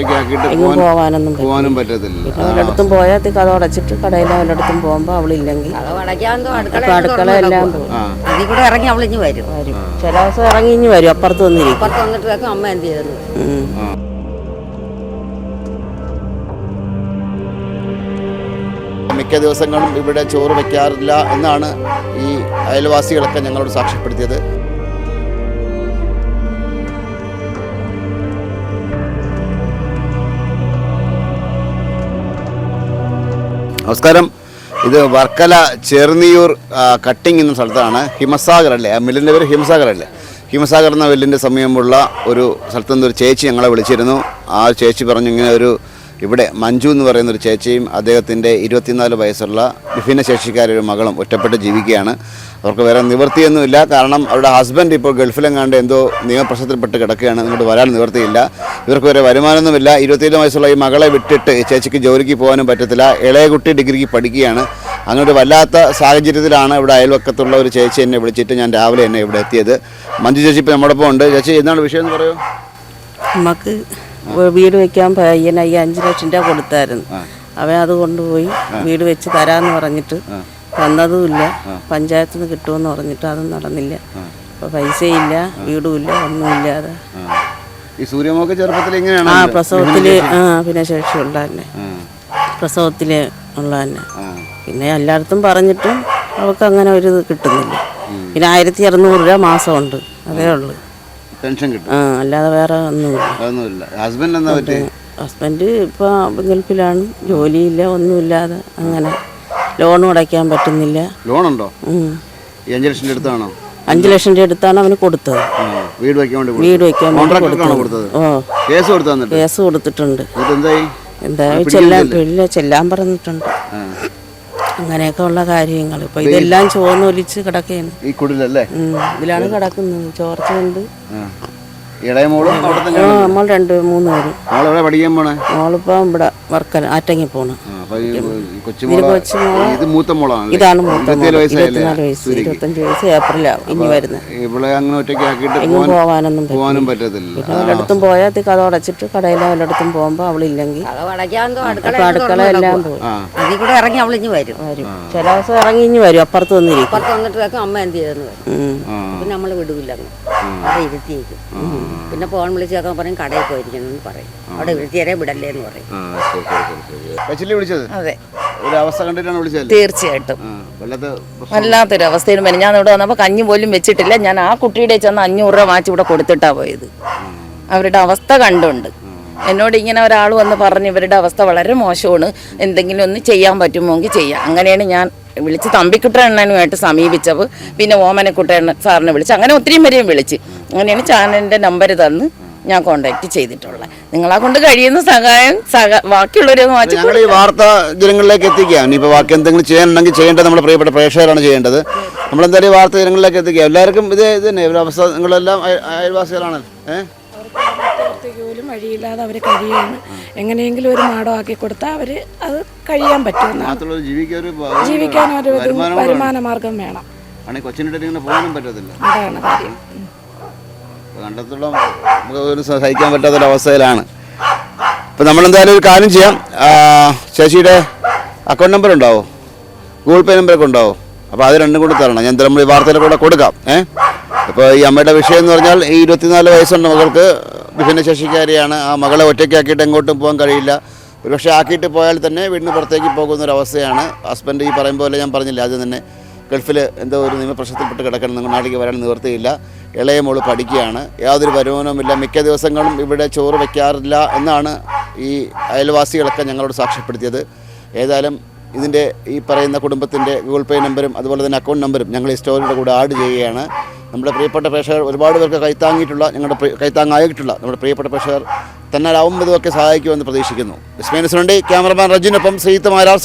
ഒറ്റയ്ക്കാക്കിയിട്ട് എങ്ങും പോവാനൊന്നും പോകാനൊന്നും പോകാനും പറ്റത്തില്ല. വല്ലയിടത്തും പോയാൽ കഥ അടച്ചിട്ട് കടയിൽ വല്ലയിടത്തും പോകുമ്പോൾ അവളില്ലെങ്കിൽ അടുക്കള എല്ലാം അതിൽ കൂടെ ഇറങ്ങി അവളിഞ്ഞ് വരും. വരും. ചില ദിവസം ഇറങ്ങി ഇഞ്ഞ് വരും അപ്പുറത്ത് വന്നിരിക്കും. അപ്പുറത്ത് വന്നിട്ട് അമ്മ എന്ത് ചെയ്തെന്ന് മിക്ക ദിവസങ്ങളും ഇവിടെ ചോറ് വയ്ക്കാറില്ല എന്നാണ് ഈ അയൽവാസികളൊക്കെ ഞങ്ങളോട് സാക്ഷ്യപ്പെടുത്തിയത്. നമസ്കാരം. ഇത് വർക്കല ചെറുനിയൂർ കട്ടിങ് എന്ന സ്ഥലത്താണ് ഹിമസാഗർ അല്ലേ? ആ മില്ലിന്റെ പേര് ഹിമസാഗർ അല്ലേ? ഹിമസാഗർ എന്ന മില്ലിന്റെ സമീപമുള്ള ഒരു സ്ഥലത്തു ഒരു ചേച്ചി ഞങ്ങളെ വിളിച്ചിരുന്നു. ആ ചേച്ചി പറഞ്ഞു ഇങ്ങനെ ഒരു ഇവിടെ മഞ്ജു എന്ന് പറയുന്ന ഒരു ചേച്ചിയും അദ്ദേഹത്തിന്റെ ഇരുപത്തിനാല് വയസ്സുള്ള വിഭിന്നശേഷിക്കാരൊരു മകളും ഒറ്റപ്പെട്ട് ജീവിക്കുകയാണ്. അവർക്ക് വേറെ നിവൃത്തിയൊന്നുമില്ല. കാരണം അവരുടെ ഹസ്ബൻഡ് ഇപ്പോൾ ഗൾഫിലെങ്ങാണ്ട് എന്തോ നിയമപ്രശ്നത്തിൽപ്പെട്ട് കിടക്കുകയാണ്. ഇങ്ങോട്ട് വരാൻ നിവൃത്തിയില്ല. ഇവർക്ക് വരെ വരുമാനമൊന്നുമില്ല. ഇരുപത്തിയേഴ് വയസ്സുള്ള ഈ മകളെ വിട്ടിട്ട് ചേച്ചിക്ക് ജോലിക്ക് പോകാനും പറ്റത്തില്ല. ഇളയ കുട്ടി ഡിഗ്രിക്ക് പഠിക്കുകയാണ്. അങ്ങനെ വല്ലാത്ത സാഹചര്യത്തിലാണ് ഇവിടെ അയൽവക്കത്തുള്ള ഒരു ചേച്ചി എന്നെ വിളിച്ചിട്ട് ഞാൻ രാവിലെ എന്നെ ഇവിടെ എത്തിയത്. മഞ്ജു ചേച്ചി ഇപ്പോൾ നമ്മോടൊപ്പം ഉണ്ട്. ചേച്ചി എന്താണ് വിഷയം എന്ന് പറയൂ? നമുക്ക് വീട് വെക്കാൻ പയ്യനായി അഞ്ച് ലക്ഷം രൂപ കൊടുത്തായിരുന്നു. അവൻ അത് കൊണ്ടുപോയി വീട് വെച്ച് തരാമെന്ന് പറഞ്ഞിട്ട് തന്നതുമില്ല. പഞ്ചായത്തിൽ നിന്ന് കിട്ടുമെന്ന് പറഞ്ഞിട്ട് അതും നടന്നില്ല. അപ്പോൾ പൈസയില്ല വീടുമില്ല ഒന്നുമില്ലാതെ. ഈ സൂര്യമൊക്കെ ചെറുപ്പത്തിൽ ഇങ്ങനെയാണ് ആ പ്രസവത്തിൽ ആ പിന്നെ ശേഷിയുള്ള തന്നെ പ്രസവത്തിൽ ഉള്ള തന്നെ പിന്നെ എല്ലായിടത്തും പറഞ്ഞിട്ടും അവൾക്ക് അങ്ങനെ ഒരു ഇത് കിട്ടുന്നില്ല. പിന്നെ ആയിരത്തി അറുന്നൂറ് രൂപ മാസമുണ്ട്. അതേ ഉള്ളൂ. പെൻഷൻ കിട്ടും. ആ അല്ലാതെ വേറെ ഒന്നുമില്ല ഒന്നുമില്ല ഹസ്ബൻഡ് എന്താ പറ്റി ഹസ്ബൻഡ് ഇപ്പോൾ ഗൾഫിലാണ്. ജോലിയില്ല ഒന്നുമില്ലാതെ അങ്ങനെ ലോണും അടയ്ക്കാൻ പറ്റുന്നില്ല. ലോണുണ്ടോ? ഉണ്ടോ ഈ അഞ്ച് ലക്ഷം അടുത്താണോ? അഞ്ച് ലക്ഷം രൂപ എടുത്താണ് അവന് കൊടുത്തത്. വീട് വയ്ക്കാൻ വേണ്ടി. വീട് വെക്കാൻ വേണ്ടി കൊടുത്തത്. ഓ. കേസ് കൊടുത്തു കേസ് കൊടുത്തിട്ടുണ്ട്. എന്തായി? എന്താ ചെല്ലാൻ ചെല്ലാൻ പറഞ്ഞിട്ടുണ്ട്. അങ്ങനെയൊക്കെ ഉള്ള കാര്യങ്ങൾ. ഇപ്പൊ ഇതെല്ലാം ചോർന്നൊലിച്ച് കിടക്കുകയാണ് ഈ കുടിലല്ലേ? ഉം. ഇതിലാണ് കിടക്കുന്നത്. ചോർച്ചയുണ്ട്. ആ. ഇളയ മോളും അവിടെ ആ നമ്മൾ രണ്ട് മൂന്ന് പേരും. മോളെവിടെ പഠിക്കാൻ പോണേ? മോളിപ്പം ഇവിടെ വർക്കല ആറ്റങ്ങി പോണ്. ആ, അപ്പൊ ഈ കൊച്ചുമോള ഇത് മൂത്ത മോളാണ് ഇതാണ് മൂത്ത ഇരുപത്തിയേഴ് മോൾ. വയസ്സായല്ലേ? ഇരുപത്തിനാല് വയസ്സ് ഇരുപത്തഞ്ച് വയസ്സ് ഏപ്രിലാവും ഇനി വരുന്നത്. ഇവളെ അങ്ങനെ ഒറ്റയ്ക്ക് ആക്കിയിട്ട് എങ്ങും പോകാൻ പോകാനൊന്നും പറ്റില്ല. പറ്റത്തില്ല. പിന്നെ വല്ലയിടത്തും പോയാൽ കഥ അടച്ചിട്ട് കടയിലോ വല്ലയിടത്തും പോകുമ്പോൾ അവളില്ലെങ്കിൽ അത് അടുക്കള അടുക്കള എല്ലാം പോകും ആ. അതിൽ കൂടെ ഇറങ്ങി അവളിഞ്ഞ് വരും. വരും. ചില ദിവസം ഇറങ്ങി ഇനി വരും. അപ്പുറത്ത് വന്നിരിക്കും. അപ്പുറത്ത് വന്നിട്ട് അമ്മ എന്ത് ചെയ്തെന്ന് വരും ഉം. ആ നമ്മൾ വിടൂല അങ്ങ് അവിടെ ഇരുത്തിയേക്കും പിന്നെ ഫോൺ വിളിച്ച് കേൾക്കാൻ പറയും കടയിൽ പോയിരിക്കുന്നു പറയും. അവിടെ വിളിച്ചേരെ വിടല്ലേ എന്ന് പറയും വിളിച്ചത്? അതെ. ഒരു അവസ്ഥ കണ്ടിട്ടാണ് വിളിച്ചത് തീർച്ചയായിട്ടും. വല്ലാത്തൊരു അവസ്ഥയിൽ വരും. ഞാൻ ഇവിടെ വന്നപ്പോൾ കഞ്ഞി പോലും വെച്ചിട്ടില്ല. ഞാൻ ആ കുട്ടിയുടെ ചെന്ന് അഞ്ഞൂറ് രൂപ വാങ്ങിച്ച് ഇവിടെ കൊടുത്തിട്ടാ പോയത്. അവരുടെ അവസ്ഥ കണ്ടുണ്ട്. എന്നോട് ഇങ്ങനെ ഒരാൾ വന്ന് പറഞ്ഞ് ഇവരുടെ അവസ്ഥ വളരെ മോശമാണ്. എന്തെങ്കിലും ഒന്ന് ചെയ്യാൻ പറ്റുമോങ്കിൽ ചെയ്യാം. അങ്ങനെയാണ് ഞാൻ വിളിച്ച് തമ്പിക്കുട്ടണ്ണനുമായിട്ട് സമീപിച്ചത്. പിന്നെ ഓമനക്കുട്ടണ്ണ സാറിനെ വിളിച്ച് അങ്ങനെ ഒത്തിരി പേരെയും വിളിച്ച്. അങ്ങനെയാണ് ചാനലിന്റെ നമ്പർ തന്ന് ഞാൻ കോണ്ടാക്ട് ചെയ്തിട്ടുള്ളത്. നിങ്ങളെ കൊണ്ട് കഴിയുന്ന സഹായം സഹ ബാക്കിയുള്ളവരൊന്ന് വാങ്ങിച്ച് ഞങ്ങൾ ഈ വാർത്ത ജനങ്ങളിലേക്ക് എത്തിക്കാം ഇപ്പോൾ ബാക്കി എന്തെങ്കിലും ചെയ്യാനുണ്ടെങ്കിൽ ചെയ്യേണ്ടത് നമ്മുടെ പ്രിയപ്പെട്ട പ്രേക്ഷകരാണ് ചെയ്യേണ്ടത്. നമ്മളെന്തായാലും ഈ വാർത്ത ജനങ്ങളിലേക്ക് എത്തിക്കാം എല്ലാവർക്കും ഇത് ഇത് തന്നെ. ഒരു അവസ്ഥ നിങ്ങളെല്ലാം അയ- അയൽവാസികളാണ്. ഏഹ് പോലും വഴിയില്ലാതെ അവർ കഴിയാണ്. എങ്ങനെയെങ്കിലും ഒരു മാടം ആക്കി കൊടുത്താൽ അവർ അത് കഴിയാൻ പറ്റും ജീവിക്കാൻ ഒരു ജീവിക്കാൻ ഒരു ഇത് വരുമാനം മാർഗം വേണം അതാണ് കാര്യം. ഉം. കണ്ടെത്തോളം നമുക്ക് ഒരു സഹിക്കാൻ പറ്റാത്തൊരവസ്ഥയിലാണ് ഇപ്പം നമ്മളെന്തായാലും ഒരു കാര്യം ചെയ്യാം. ശശിയുടെ അക്കൗണ്ട് നമ്പർ ഉണ്ടാവോ? ഗൂഗിൾ പേ നമ്പറൊക്കെ ഉണ്ടാവോ? അപ്പോൾ അത് രണ്ടും കൂടി തരണം. ഞാൻ നമ്മൾ ഈ വാർത്തയിൽ കൂടെ കൊടുക്കാം. ഏ? ഇപ്പോൾ ഈ അമ്മയുടെ വിഷയം എന്ന് പറഞ്ഞാൽ ഈ ഇരുപത്തിനാല് വയസ്സുണ്ട് മകൾക്ക് ഭിന്നശേഷിക്കാരിയാണ് ആ മകളെ ഒറ്റയ്ക്കാക്കിയിട്ട് എങ്ങോട്ടും പോകാൻ കഴിയില്ല. ഒരുപക്ഷെ ആക്കിയിട്ട് പോയാൽ തന്നെ വീടിന് പുറത്തേക്ക് പോകുന്ന ഒരു അവസ്ഥയാണ്. ഹസ്ബൻഡ് ഈ പറയും പോലെ ഞാൻ പറഞ്ഞില്ല ആദ്യം തന്നെ ഗൾഫിൽ എന്തോ ഒരു നിയമപ്രശ്നത്തിൽപ്പെട്ട് കിടക്കണം നിങ്ങൾ നാട്ടിലേക്ക് വരാൻ നിവർത്തിയില്ല ഇളയ മോൾ പഠിക്കുകയാണ്. യാതൊരു വരുമാനവുമില്ല. മിക്ക ദിവസങ്ങളും ഇവിടെ ചോറ് വയ്ക്കാറില്ല എന്നാണ് ഈ അയൽവാസികളൊക്കെ ഞങ്ങളോട് സാക്ഷ്യപ്പെടുത്തിയത്. ഏതായാലും ഇതിന്റെ ഈ പറയുന്ന കുടുംബത്തിന്റെ ഗൂഗിൾ പേ നമ്പരും അതുപോലെ തന്നെ അക്കൗണ്ട് നമ്പരും ഞങ്ങൾ ഈ സ്റ്റോറിയുടെ കൂടെ ആഡ് ചെയ്യുകയാണ്. നമ്മുടെ പ്രിയപ്പെട്ട പ്രേക്ഷകർ ഒരുപാട് പേർക്ക് കൈത്താങ്ങിയിട്ടുള്ള ഞങ്ങളുടെ കൈത്താങ്ങായിട്ടുള്ള നമ്മുടെ പ്രിയപ്പെട്ട പ്രേക്ഷകർ തന്നാലാവുമ്പോൾ ഇതൊക്കെ സഹായിക്കുമെന്ന് പ്രതീക്ഷിക്കുന്നു. വിസ്മയനസിനുണ്ട് ക്യാമറമാൻ റജിനൊപ്പം ശ്രീത്ത് മാരാർ